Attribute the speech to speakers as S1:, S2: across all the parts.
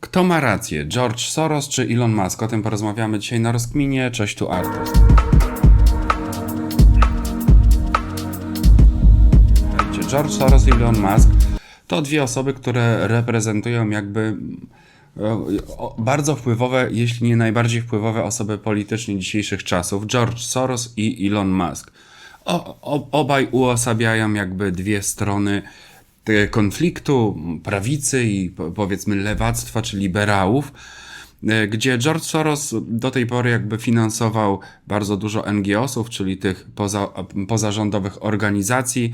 S1: Kto ma rację? George Soros czy Elon Musk? O tym porozmawiamy dzisiaj na rozkminie. Cześć, tu Artur. George Soros i Elon Musk to dwie osoby, które reprezentują jakby e, bardzo wpływowe, jeśli nie najbardziej wpływowe osoby politycznie dzisiejszych czasów. George Soros i Elon Musk. O, obaj uosabiają jakby dwie strony konfliktu prawicy i po- powiedzmy lewactwa czy liberałów, e, gdzie George Soros do tej pory jakby finansował bardzo dużo NGO-sów, czyli tych poza, pozarządowych organizacji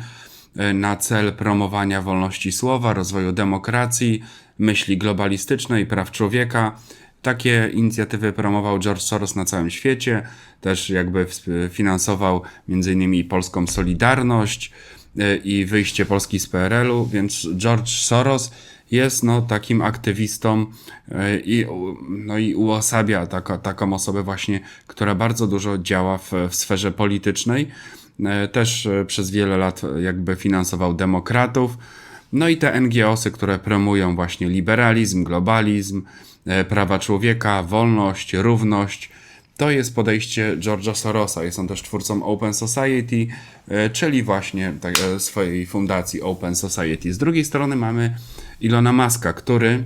S1: e, na cel promowania wolności słowa, rozwoju demokracji, myśli globalistycznej, praw człowieka. Takie inicjatywy promował George Soros na całym świecie, też jakby finansował m.in. polską Solidarność e, i wyjście Polski z PRL-u, więc George Soros jest no, takim aktywistą e, i, no, i uosabia taka, taką osobę właśnie, która bardzo dużo działa w, w sferze politycznej. E, Też e, przez wiele lat e, jakby finansował demokratów. No i te NGOsy, które promują właśnie liberalizm, globalizm, e, prawa człowieka, wolność, równość. To jest podejście George'a Sorosa. Jest on też twórcą Open Society, e, czyli właśnie tak, e, swojej fundacji Open Society. Z drugiej strony mamy Ilona Maska, który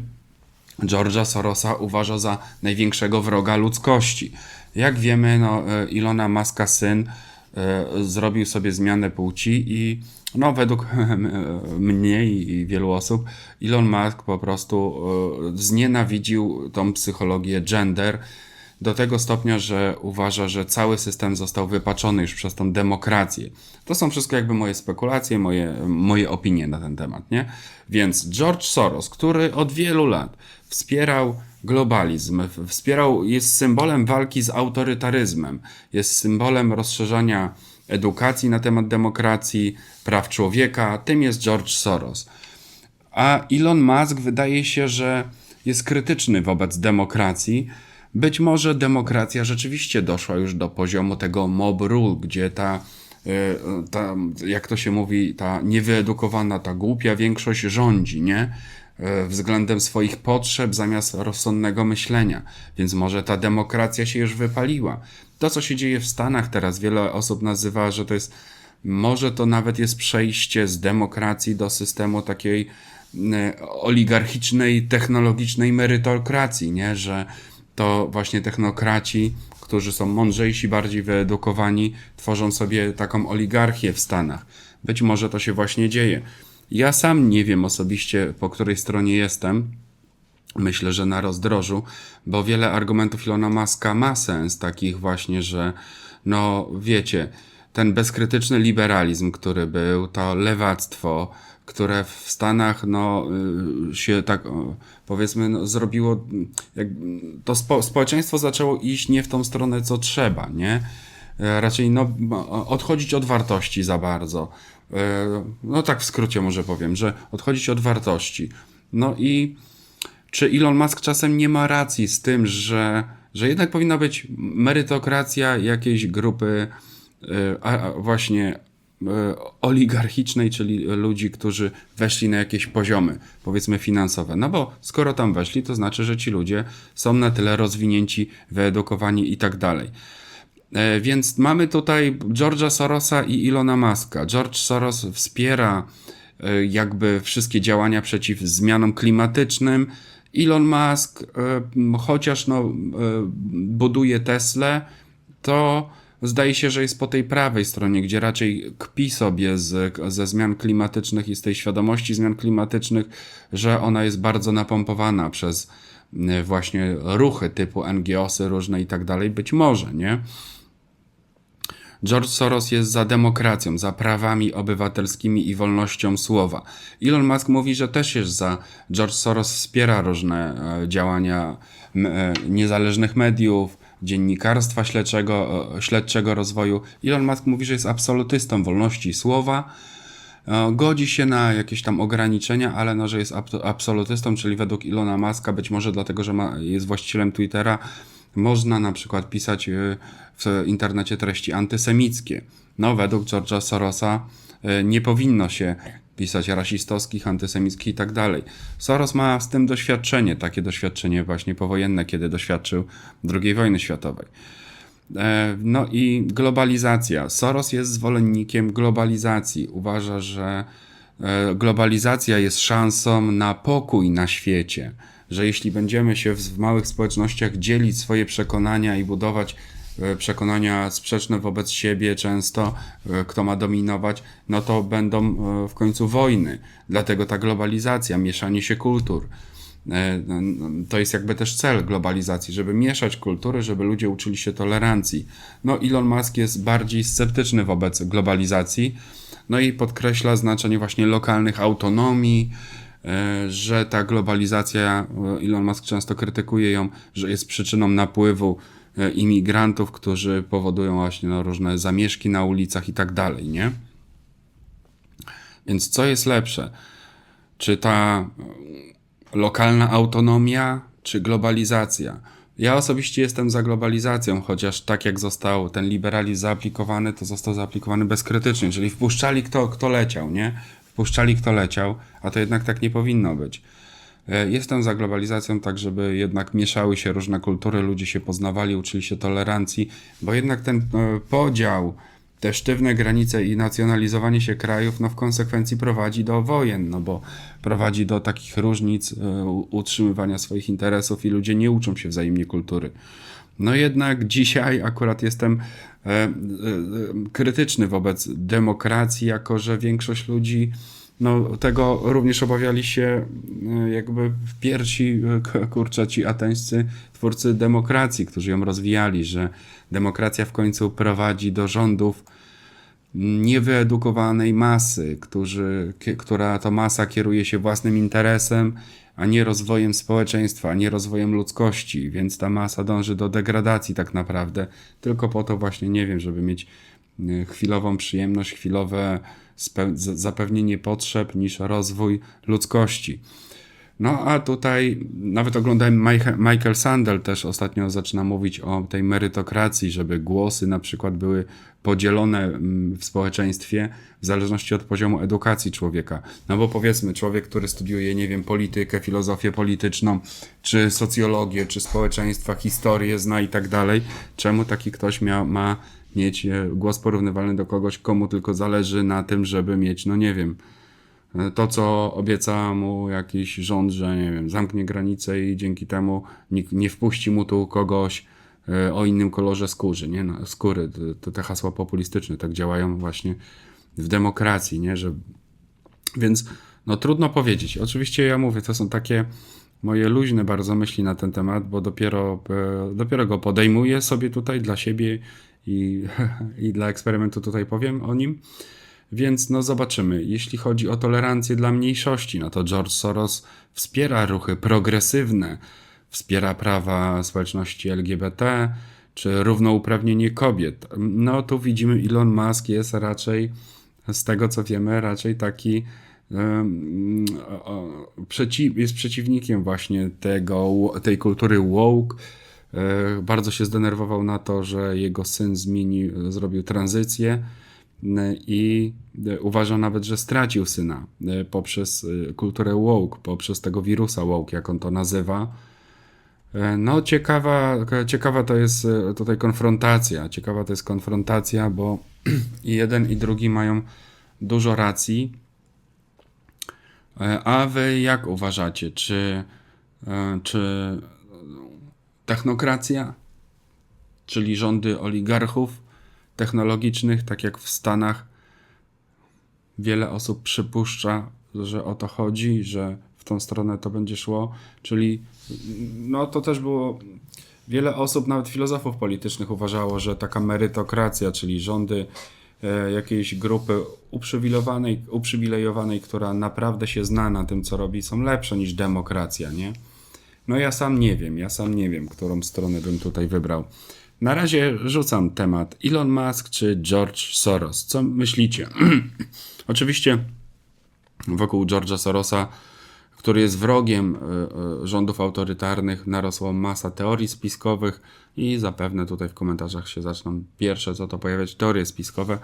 S1: George'a Sorosa uważa za największego wroga ludzkości. Jak wiemy, no, e, Ilona Maska syn zrobił sobie zmianę płci i no, według mnie i wielu osób Elon Musk po prostu znienawidził tą psychologię gender do tego stopnia, że uważa, że cały system został wypaczony już przez tą demokrację. To są wszystko jakby moje spekulacje, moje, moje opinie na ten temat, nie? Więc George Soros, który od wielu lat wspierał globalizm, wspierał, jest symbolem walki z autorytaryzmem, jest symbolem rozszerzania edukacji na temat demokracji, praw człowieka, tym jest George Soros. A Elon Musk wydaje się, że jest krytyczny wobec demokracji. Być może demokracja rzeczywiście doszła już do poziomu tego mob rule, gdzie ta, y, ta jak to się mówi, ta niewyedukowana, ta głupia większość rządzi, nie? Y, Względem swoich potrzeb zamiast rozsądnego myślenia. Więc może ta demokracja się już wypaliła. To, co się dzieje w Stanach teraz, wiele osób nazywa, że to jest może to nawet jest przejście z demokracji do systemu takiej e, oligarchicznej, technologicznej merytokracji, nie? że to właśnie technokraci, którzy są mądrzejsi, bardziej wyedukowani, tworzą sobie taką oligarchię w Stanach. Być może to się właśnie dzieje. Ja sam nie wiem osobiście, po której stronie jestem, Myślę, że na rozdrożu, bo wiele argumentów Ilona Maska ma sens, takich właśnie, że no wiecie, ten bezkrytyczny liberalizm, który był, to lewactwo, które w Stanach no, y, się tak powiedzmy no, zrobiło, jak, to spo, społeczeństwo zaczęło iść nie w tą stronę, co trzeba, nie? E, Raczej no, odchodzić od wartości za bardzo. E, No tak w skrócie może powiem, że odchodzić od wartości. No i czy Elon Musk czasem nie ma racji z tym, że, że jednak powinna być merytokracja jakiejś grupy y, a, a właśnie oligarchicznej, czyli ludzi, którzy weszli na jakieś poziomy, powiedzmy finansowe. No bo skoro tam weszli, to znaczy, że ci ludzie są na tyle rozwinięci, wyedukowani i tak dalej. E, Więc mamy tutaj George'a Sorosa i Ilona Muska. George Soros wspiera e, jakby wszystkie działania przeciw zmianom klimatycznym. Elon Musk, e, chociaż no, e, buduje Tesla, to zdaje się, że jest po tej prawej stronie, gdzie raczej kpi sobie z, ze zmian klimatycznych i z tej świadomości zmian klimatycznych, że ona jest bardzo napompowana przez e, właśnie ruchy typu NGOsy różne i tak dalej. Być może, nie? George Soros jest za demokracją, za prawami obywatelskimi i wolnością słowa. Elon Musk mówi, że też jest za. George Soros wspiera różne e, działania e, niezależnych mediów, dziennikarstwa śledczego, e, śledczego rozwoju. Elon Musk mówi, że jest absolutystą wolności słowa. E, Godzi się na jakieś tam ograniczenia, ale no, że jest ab- absolutystą, czyli według Ilona Maska, być może dlatego, że ma, jest właścicielem Twittera, można na przykład pisać y, w internecie treści antysemickie. No, według George'a Sorosa nie powinno się pisać rasistowskich, antysemickich i tak dalej. Soros ma z tym doświadczenie, takie doświadczenie właśnie powojenne, kiedy doświadczył II wojny światowej. E, No i globalizacja. Soros jest zwolennikiem globalizacji. Uważa, że e, globalizacja jest szansą na pokój na świecie. Że jeśli będziemy się w małych społecznościach dzielić swoje przekonania i budować przekonania sprzeczne wobec siebie często, e, kto ma dominować, no to będą e, w końcu wojny. Dlatego ta globalizacja, mieszanie się kultur. E, To jest jakby też cel globalizacji, żeby mieszać kultury, żeby ludzie uczyli się tolerancji. No, Elon Musk jest bardziej sceptyczny wobec globalizacji, no i podkreśla znaczenie właśnie lokalnych autonomii, e, że ta globalizacja, e, Elon Musk często krytykuje ją, że jest przyczyną napływu e, imigrantów, którzy powodują właśnie no, różne zamieszki na ulicach i tak dalej, nie? Więc co jest lepsze? Czy ta lokalna autonomia czy globalizacja. Ja osobiście jestem za globalizacją, chociaż tak jak został ten liberalizm zaaplikowany, to został zaaplikowany bezkrytycznie, czyli wpuszczali kto, kto leciał, nie? Wpuszczali kto leciał, a to jednak tak nie powinno być. E, Jestem za globalizacją, tak żeby jednak mieszały się różne kultury, ludzie się poznawali, uczyli się tolerancji, bo jednak ten e, podział, te sztywne granice i nacjonalizowanie się krajów, no w konsekwencji prowadzi do wojen, no bo prowadzi do takich różnic, e, utrzymywania swoich interesów i ludzie nie uczą się wzajemnie kultury. No jednak dzisiaj akurat jestem krytyczny wobec demokracji, jako że większość ludzi no, tego również obawiali się e, jakby w piersi, e, kurczę, ci ateńscy twórcy demokracji, którzy ją rozwijali, że demokracja w końcu prowadzi do rządów niewyedukowanej masy, którzy, która to masa kieruje się własnym interesem, a nie rozwojem społeczeństwa, a nie rozwojem ludzkości, więc ta masa dąży do degradacji tak naprawdę, tylko po to właśnie, nie wiem, żeby mieć chwilową przyjemność, chwilowe zapewnienie potrzeb niż rozwój ludzkości. No a tutaj nawet oglądałem Micha- Michael Sandel też ostatnio zaczyna mówić o tej merytokracji, żeby głosy na przykład były podzielone mm, w społeczeństwie w zależności od poziomu edukacji człowieka. No bo powiedzmy, człowiek, który studiuje, nie wiem, politykę, filozofię polityczną, czy socjologię, czy społeczeństwa, historię zna i tak dalej, czemu taki ktoś ma mieć e, głos porównywalny do kogoś, komu tylko zależy na tym, żeby mieć, no nie wiem, to, co obieca mu jakiś rząd, że nie wiem, zamknie granicę i dzięki temu nikt nie wpuści mu tu kogoś e, o innym kolorze skóry, nie? No, skóry. To te hasła populistyczne tak działają właśnie w demokracji, nie? Że, więc no trudno powiedzieć. Oczywiście ja mówię, to są takie moje luźne bardzo myśli na ten temat, bo dopiero, e, dopiero go podejmuję sobie tutaj dla siebie i, i dla eksperymentu tutaj powiem o nim. Więc no zobaczymy. Jeśli chodzi o tolerancję dla mniejszości, no to George Soros wspiera ruchy progresywne, wspiera prawa społeczności LGBT, czy równouprawnienie kobiet. No tu widzimy, Elon Musk jest raczej, z tego co wiemy, raczej taki jest przeciwnikiem właśnie tego, tej kultury woke. E, Bardzo się zdenerwował na to, że jego syn zmienił, zrobił tranzycję i e, uważa nawet, że stracił syna e, poprzez kulturę woke, poprzez tego wirusa woke, jak on to nazywa. No, ciekawa, ciekawa to jest tutaj konfrontacja. Ciekawa to jest konfrontacja, bo i jeden, i drugi mają dużo racji. A wy jak uważacie? Czy, czy technokracja, czyli rządy oligarchów technologicznych, tak jak w Stanach, wiele osób przypuszcza, że o to chodzi, że w tą stronę to będzie szło, czyli no to też było wiele osób, nawet filozofów politycznych uważało, że taka merytokracja, czyli rządy e, jakiejś grupy uprzywilejowanej, uprzywilejowanej, która naprawdę się zna na tym, co robi, są lepsze niż demokracja, nie? No ja sam nie wiem, ja sam nie wiem, którą stronę bym tutaj wybrał. Na razie rzucam temat Elon Musk czy George Soros. Co myślicie? Oczywiście wokół George'a Sorosa, który jest wrogiem e, e, rządów autorytarnych, narosła masa teorii spiskowych i zapewne tutaj w komentarzach się zaczną pierwsze co to pojawiać teorie spiskowe.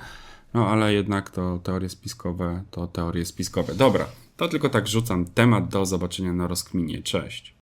S1: No ale jednak to teorie spiskowe to teorie spiskowe. Dobra, to tylko tak rzucam temat do zobaczenia na rozkminie. Cześć.